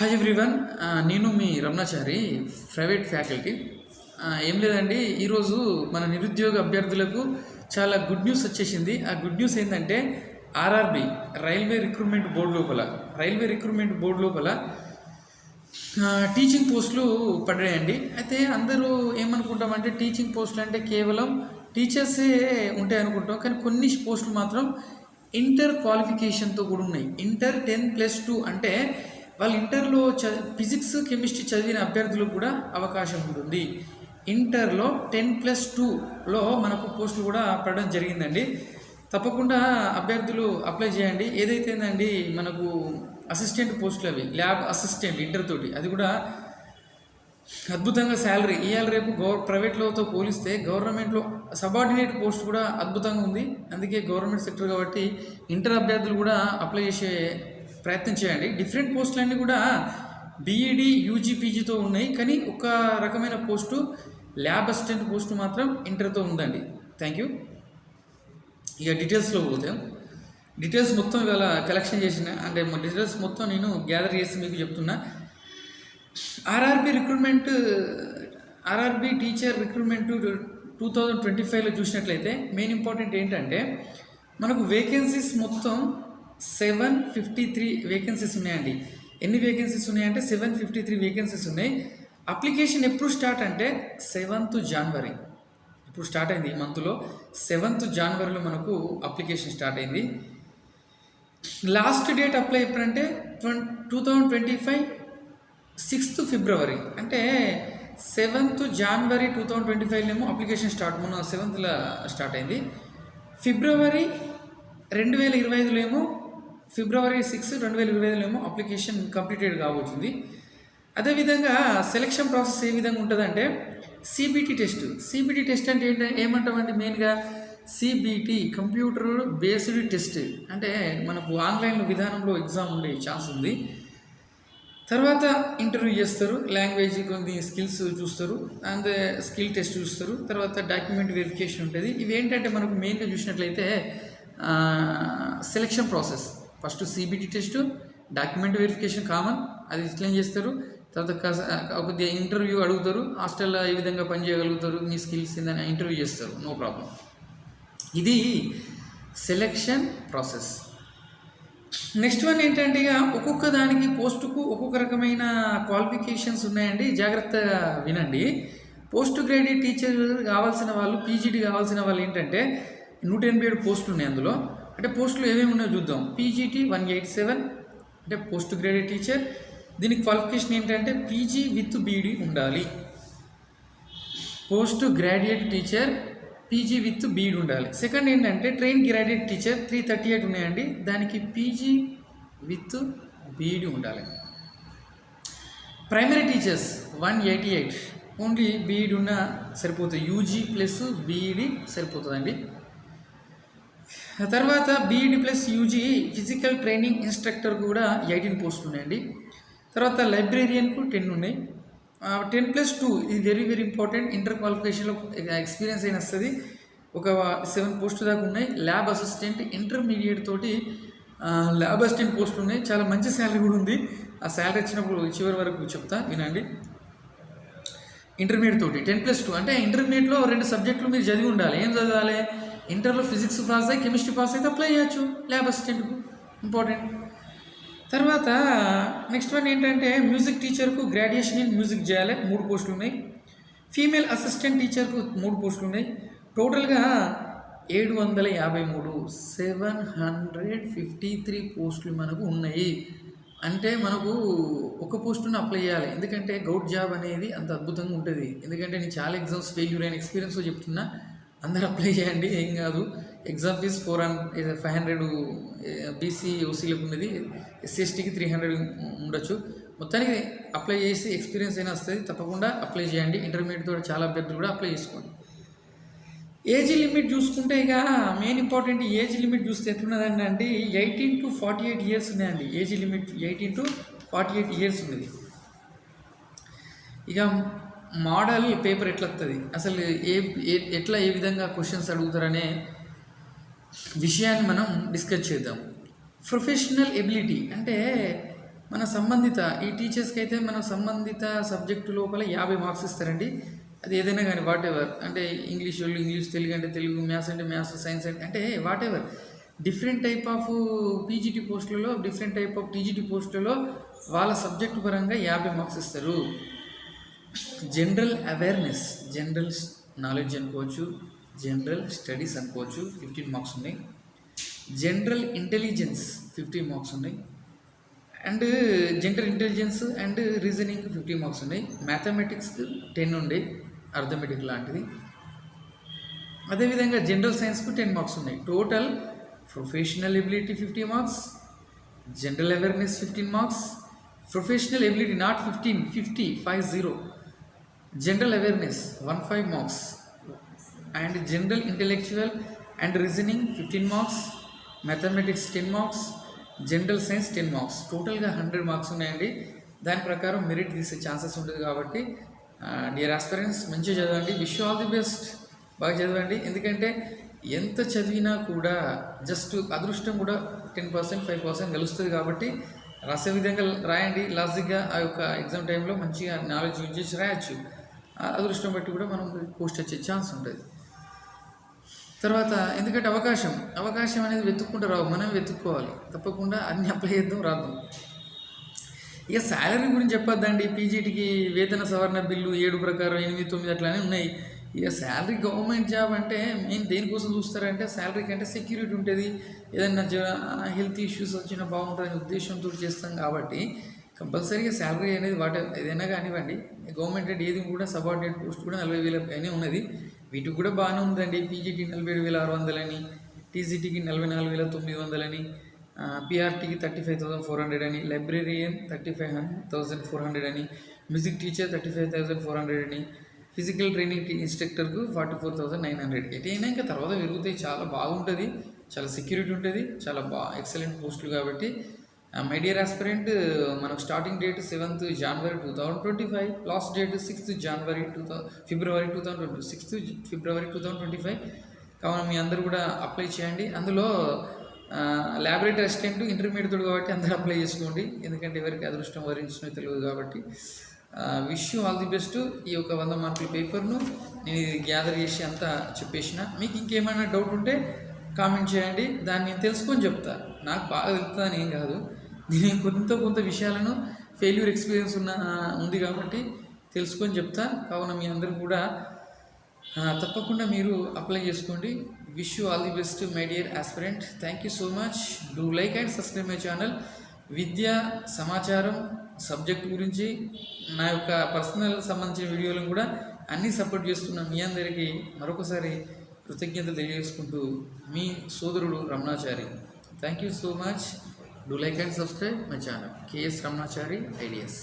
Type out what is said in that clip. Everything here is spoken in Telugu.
హాయ్ ఎవ్రీవన్ నేను మీ రమణాచారి ప్రైవేట్ ఫ్యాకల్టీ. ఏం లేదండి ఈరోజు మన నిరుద్యోగ అభ్యర్థులకు చాలా గుడ్ న్యూస్ వచ్చేసింది. ఆ గుడ్ న్యూస్ ఏంటంటే ఆర్ఆర్బి రైల్వే రిక్రూట్మెంట్ బోర్డు లోపల రైల్వే రిక్రూట్మెంట్ బోర్డు లోపల టీచింగ్ పోస్టులు పడ్డాయండి. అయితే అందరూ ఏమనుకుంటామంటే టీచింగ్ పోస్టులు అంటే కేవలం టీచర్సే ఉంటాయి అనుకుంటాం. కానీ కొన్ని పోస్టులు మాత్రం ఇంటర్ క్వాలిఫికేషన్తో కూడా ఉన్నాయి ఇంటర్ టెన్ ప్లస్ టూ అంటే వాళ్ళు ఇంటర్లో చ ఫిజిక్స్ కెమిస్ట్రీ చదివిన అభ్యర్థులకు కూడా అవకాశం ఉంటుంది. ఇంటర్లో టెన్ ప్లస్ టూలో మనకు పోస్టులు కూడా పడడం జరిగిందండి. తప్పకుండా అభ్యర్థులు అప్లై చేయండి. ఏదైతే ఏందండి మనకు అసిస్టెంట్ పోస్టులు అవి ల్యాబ్ అసిస్టెంట్ ఇంటర్ తోటి. అది కూడా అద్భుతంగా శాలరీ. ఇవాళ రేపు గవర్ ప్రైవేట్లోతో పోలిస్తే గవర్నమెంట్లో సబార్డినేట్ పోస్ట్ కూడా అద్భుతంగా ఉంది. అందుకే గవర్నమెంట్ సెక్టర్ కాబట్టి ఇంటర్ అభ్యర్థులు కూడా అప్లై చేసే ప్రయత్నం చేయండి. డిఫరెంట్ పోస్టులన్నీ కూడా బీఈడి యూజీ పీజీతో ఉన్నాయి. కానీ ఒక రకమైన పోస్టు ల్యాబ్ అసిస్టెంట్ పోస్టు మాత్రం ఇంటర్తో ఉందండి. థ్యాంక్ యూ ఇక డీటెయిల్స్లో పోతే డీటెయిల్స్ మొత్తం ఇవాళ కలెక్షన్ చేసిన అంటే డీటెయిల్స్ మొత్తం నేను గ్యాదర్ చేసి మీకు చెప్తున్నా. RRB recruitment RRB teacher recruitment two thousand twenty ఫైవ్లో చూసినట్లయితే మెయిన్ ఇంపార్టెంట్ ఏంటంటే మనకు వేకెన్సీస్ మొత్తం సెవెన్ ఫిఫ్టీ త్రీ వేకెన్సీస్ ఉన్నాయండి. ఎన్ని వేకెన్సీస్ ఉన్నాయంటే సెవెన్ ఫిఫ్టీ త్రీ వేకెన్సీస్ ఉన్నాయి. అప్లికేషన్ ఎప్పుడు స్టార్ట్ అంటే సెవెంత్ జనవరి ఇప్పుడు స్టార్ట్ అయింది ఈ మంత్లో సెవెంత్ జనవరిలో మనకు అప్లికేషన్ స్టార్ట్ అయింది. లాస్ట్ డేట్ అప్లై ఎప్పుడంటే ట్వం two thousand twenty five sixth ఫిబ్రవరి అంటే సెవెంత్ జనవరి టూ థౌజండ్ ట్వంటీ ఫైవ్లేమో అప్లికేషన్ స్టార్ట్ మొన్న సెవెంత్లో స్టార్ట్ అయింది. ఫిబ్రవరి రెండు వేల ఇరవై ఐదులో ఏమో ఫిబ్రవరి సిక్స్ రెండు వేల ఇరవై ఐదులో ఏమో అప్లికేషన్ కంప్లీటెడ్ కాబోతుంది. అదేవిధంగా సెలక్షన్ ప్రాసెస్ ఏ విధంగా ఉంటుందంటే సిబిటి టెస్ట్. సిబిటి టెస్ట్ అంటే ఏంటి? ఏమంటామండి మెయిన్గా? CBT computer based test. అంటే మనకు ఆన్లైన్ విధానంలో ఎగ్జామ్ ఉండే ఛాన్స్ ఉంది. తర్వాత ఇంటర్వ్యూ చేస్తారు. లాంగ్వేజ్ కొన్ని స్కిల్స్ చూస్తారు. అండ్ స్కిల్ టెస్ట్ చూస్తారు. తర్వాత డాక్యుమెంట్ వెరిఫికేషన్ ఉంటుంది. ఇవి ఏంటంటే మనకు మెయిన్గా చూసినట్లయితే selection process first CBT test document verification common అది ఎక్స్ప్లెయిన్ చేస్తారు. తర్వాత కొద్దిగా ఇంటర్వ్యూ అడుగుతారు హాస్టల్లో ఏ విధంగా పని చేయగలుగుతారు మీ స్కిల్స్ ఏందని ఇంటర్వ్యూ చేస్తారు నో ప్రాబ్లం. ఇది సెలెక్షన్ ప్రాసెస్. నెక్స్ట్ వన్ ఏంటంటే ఇక ఒక్కొక్క దానికి పోస్టుకు ఒక్కొక్క రకమైన క్వాలిఫికేషన్స్ ఉన్నాయండి జాగ్రత్తగా వినండి. పోస్ట్ గ్రాడ్యుయేట్ టీచర్ కావాల్సిన వాళ్ళు పీజీడీ కావాల్సిన వాళ్ళు ఏంటంటే నూట ఎనభై ఏడు పోస్టులు ఉన్నాయి అందులో. అంటే పోస్టులు ఏమేమి ఉన్నాయో చూద్దాం. పీజీటీ వన్ ఎయిట్ సెవెన్ అంటే పోస్ట్ గ్రాడ్యుయేట్ టీచర్. దీనికి క్వాలిఫికేషన్ ఏంటంటే పీజీ విత్ బీడీ ఉండాలి. Post graduate teacher PG with BEd ఉండాలి. సెకండ్ ఏంటంటే train graduate teacher three thirty eight ఉన్నాయండి. దానికి పీజీ విత్ బీఈడి ఉండాలి. Primary teachers one eighty eight only BEd ఉన్న సరిపోతుంది. యూజీ ప్లస్ బీఈడి సరిపోతుందండి. తర్వాత BEd plus UG physical training instructor కూడా ఎయిటీన్ పోస్టులు ఉన్నాయండి. తర్వాత లైబ్రేరియన్కు టెన్ ఉన్నాయి. టెన్ ప్లస్ టూ ఇది వెరీ వెరీ ఇంపార్టెంట్ ఇంటర్ క్వాలిఫికేషన్లో ఎక్స్పీరియన్స్ అయిన వస్తుంది. ఒక సెవెన్ పోస్టులు దాకా ఉన్నాయి. ల్యాబ్ అసిస్టెంట్ ఇంటర్మీడియట్ తోటి ల్యాబ్ అసిస్టెంట్ పోస్టులు ఉన్నాయి. చాలా మంచి శాలరీ కూడా ఉంది. ఆ శాలరీ వచ్చినప్పుడు చివరి వరకు చెప్తా వినండి. ఇంటర్మీడియట్ తోటి టెన్ ప్లస్ టూ అంటే ఇంటర్మీడియట్లో రెండు సబ్జెక్టులు మీరు చదివి ఉండాలి. ఏం చదవాలి? ఇంటర్లో ఫిజిక్స్ పాస్ అయ్యి కెమిస్ట్రీ పాస్ అయితే అప్లై చేయొచ్చు. ల్యాబ్ అసిస్టెంట్కు ఇంపార్టెంట్ తర్వాత నెక్స్ట్ వన్ ఏంటంటే మ్యూజిక్ టీచర్కు గ్రాడ్యుయేషన్ ఇన్ మ్యూజిక్ చేయాలి. మూడు పోస్టులు ఉన్నాయి. ఫీమేల్ అసిస్టెంట్ టీచర్కు మూడు పోస్టులు ఉన్నాయి. టోటల్గా ఏడు వందల యాభై మూడు సెవెన్ హండ్రెడ్ ఫిఫ్టీ త్రీ పోస్టులు మనకు ఉన్నాయి. అంటే మనకు ఒక పోస్టును అప్లై చేయాలి. ఎందుకంటే గౌట్ జాబ్ అనేది అంత అద్భుతంగా ఉంటుంది. ఎందుకంటే నేను చాలా ఎగ్జామ్స్ ఫెయిల్యూర్ అయిన ఎక్స్పీరియన్స్ చెప్తున్నా. అందరు అప్లై చేయండి ఏం కాదు. Exam fee four hundred five hundred BC ఓసీలకు ఉన్నది ఎస్సీ ఎస్టీకి త్రీ హండ్రెడ్ ఉండొచ్చు. మొత్తానికి అప్లై చేసి ఎక్స్పీరియన్స్ అయినా వస్తుంది. తప్పకుండా అప్లై చేయండి. ఇంటర్మీడియట్ కూడా చాలా అభ్యర్థులు కూడా అప్లై చేసుకోండి. ఏజ్ లిమిట్ చూసుకుంటే ఇక మెయిన్ ఇంపార్టెంట్ ఏజ్ లిమిట్ చూస్తే ఎట్లున్నదండి అంటే eighteen to forty eight years ఉన్నాయండి. Age limit eighteen to forty eight years ఉన్నది. ఇక మోడల్ పేపర్ ఎట్లా వస్తుంది అసలు ఏ ఎట్లా ఏ విధంగా క్వశ్చన్స్ అడుగుతారనే విషయాన్ని మనం డిస్కస్ చేద్దాం. ప్రొఫెషనల్ ఎబిలిటీ అంటే మన సంబంధిత ఈ టీచర్స్కి అయితే మన సంబంధిత సబ్జెక్టు లోపల యాభై మార్క్స్ ఇస్తారండి. అది ఏదైనా కానీ వాట్ ఎవర్ అంటే ఇంగ్లీష్ వాళ్ళు ఇంగ్లీష్ తెలుగు అంటే తెలుగు మ్యాథ్స్ అంటే మ్యాథ్స్ సైన్స్ అంటే అంటే whatever different type of PGT పోస్టులలో different type of TGT పోస్టులలో వాళ్ళ సబ్జెక్టు పరంగా యాభై మార్క్స్ ఇస్తారు. జనరల్ అవేర్నెస్ జనరల్ నాలెడ్జ్ అనుకోవచ్చు జనరల్ స్టడీస్ అనుకోవచ్చు ఫిఫ్టీన్ మార్క్స్ ఉన్నాయి. జనరల్ ఇంటెలిజెన్స్ ఫిఫ్టీ మార్క్స్ ఉన్నాయి. And general intelligence and reasoning fifty marks ఉన్నాయి. మ్యాథమెటిక్స్ టెన్ ఉండే అర్థమెటిక్ లాంటిది. అదేవిధంగా జనరల్ సైన్స్కు టెన్ మార్క్స్ ఉన్నాయి. Total professional ability fifty marks general awareness fifteen marks professional ability not fifteen fifty five zero. General awareness one five marks and general intellectual and reasoning fifteen marks mathematics ten marks general science ten marks టోటల్గా హండ్రెడ్ మార్క్స్ ఉన్నాయండి. దాని ప్రకారం మెరిట్ తీసే ఛాన్సెస్ ఉంటుంది కాబట్టి డియర్ ఆస్పిరెంట్స్ మంచిగా చదవండి. విష్ ఆల్ ది బెస్ట్ బాగా చదవండి. ఎందుకంటే ఎంత చదివినా కూడా జస్ట్ అదృష్టం కూడా టెన్ పర్సెంట్ ఫైవ్ పర్సెంట్ కలుస్తుంది కాబట్టి రాసే విధంగా రాయండి. లాజిక్గా ఆ యొక్క ఎగ్జామ్ టైంలో మంచిగా నాలెడ్జ్ యూజ్ చేసి రాయొచ్చు. అదృష్టం బట్టి కూడా మనం పోస్ట్ వచ్చే ఛాన్స్ ఉంటుంది తర్వాత ఎందుకంటే అవకాశం అవకాశం అనేది వెతుక్కుంటూ రావు మనం వెతుక్కోవాలి. తప్పకుండా అన్ని అప్లై చేద్దాం రాద్దాం. ఇక శాలరీ గురించి చెప్పొద్దండి. పీజీటీకి వేతన సవరణ బిల్లు ఏడు ప్రకారం ఎనిమిది తొమ్మిది అట్లానే ఉన్నాయి. ఇక శాలరీ గవర్నమెంట్ జాబ్ అంటే మెయిన్ దేనికోసం చూస్తారంటే శాలరీ కంటే సెక్యూరిటీ ఉంటుంది. ఏదైనా హెల్త్ ఇష్యూస్ వచ్చినా బాగుంటుందనే ఉద్దేశంతో చేస్తాం కాబట్టి కంపల్సరీగా శాలరీ అనేది వాటి ఏదైనా కానివ్వండి గవర్నమెంట్ ఏది కూడా సబార్డినేట్ పోస్ట్ కూడా నలభై వేల పైనే ఉన్నది. వీటికి కూడా బాగానే ఉందండి. పీజీటీ నలభై ఏడు వేల ఆరు వందలని టీజీటీకి నలభై నాలుగు వేల తొమ్మిది వందలని పిఆర్టీకి thirty five thousand four hundred అని librarian thirty five thousand four hundred అని music teacher thirty five thousand four hundred అని physical training ఇన్స్ట్రక్టర్కు forty four thousand nine hundred. ఎటైనా ఇంకా తర్వాత పెరుగుతాయి. చాలా బాగుంటుంది. చాలా సెక్యూరిటీ ఉంటుంది. చాలా బా ఎక్సలెంట్ పోస్టులు కాబట్టి మై డియర్ ఆస్పిరెంట్ మనకు స్టార్టింగ్ డేట్ సెవెంత్ జనవరి two thousand twenty five last date sixth జనవరి టూ థౌ ఫిబ్రవరి టూ థౌసండ్ ట్వంటీ సిక్స్త్ ఫిబ్రవరి టూ థౌసండ్ ట్వంటీ ఫైవ్ కావున మీ అందరూ కూడా అప్లై చేయండి. అందులో ల్యాబొరేటరీ అసిస్టెంట్ ఇంటర్మీడియట్ కాబట్టి అందరూ అప్లై చేసుకోండి. ఎందుకంటే ఎవరికి అదృష్టం వరించిన తెలియదు కాబట్టి. Wish you all the best ఈ యొక్క వంద మార్కుల పేపర్ను నేను ఇది గ్యాదర్ చేసి అంతా చెప్పేసిన. మీకు ఇంకేమైనా డౌట్ ఉంటే కామెంట్ చేయండి. దాన్ని నేను తెలుసుకొని చెప్తా. నాకు బాగా తెలుస్తుందని ఏం కాదు. నేను కొంత కొంత విషయాలను ఫెయిల్యూర్ ఎక్స్పీరియన్స్ ఉన్న ఉంది కాబట్టి తెలుసుకొని చెప్తా. కావున మీ అందరూ కూడా తప్పకుండా మీరు అప్లై చేసుకోండి. Wish you all the best my dear aspirant thank you so much do like and subscribe my channel Vidya Samacharam subject గురించి నా యొక్క పర్సనల్ సంబంధించిన వీడియోలను కూడా అన్నీ సపోర్ట్ చేస్తున్న మీ అందరికీ మరొకసారి కృతజ్ఞతలు తెలియజేసుకుంటూ మీ సోదరుడు Ramanachari. Thank you so much do like and subscribe my channel KS Ramanachari ideas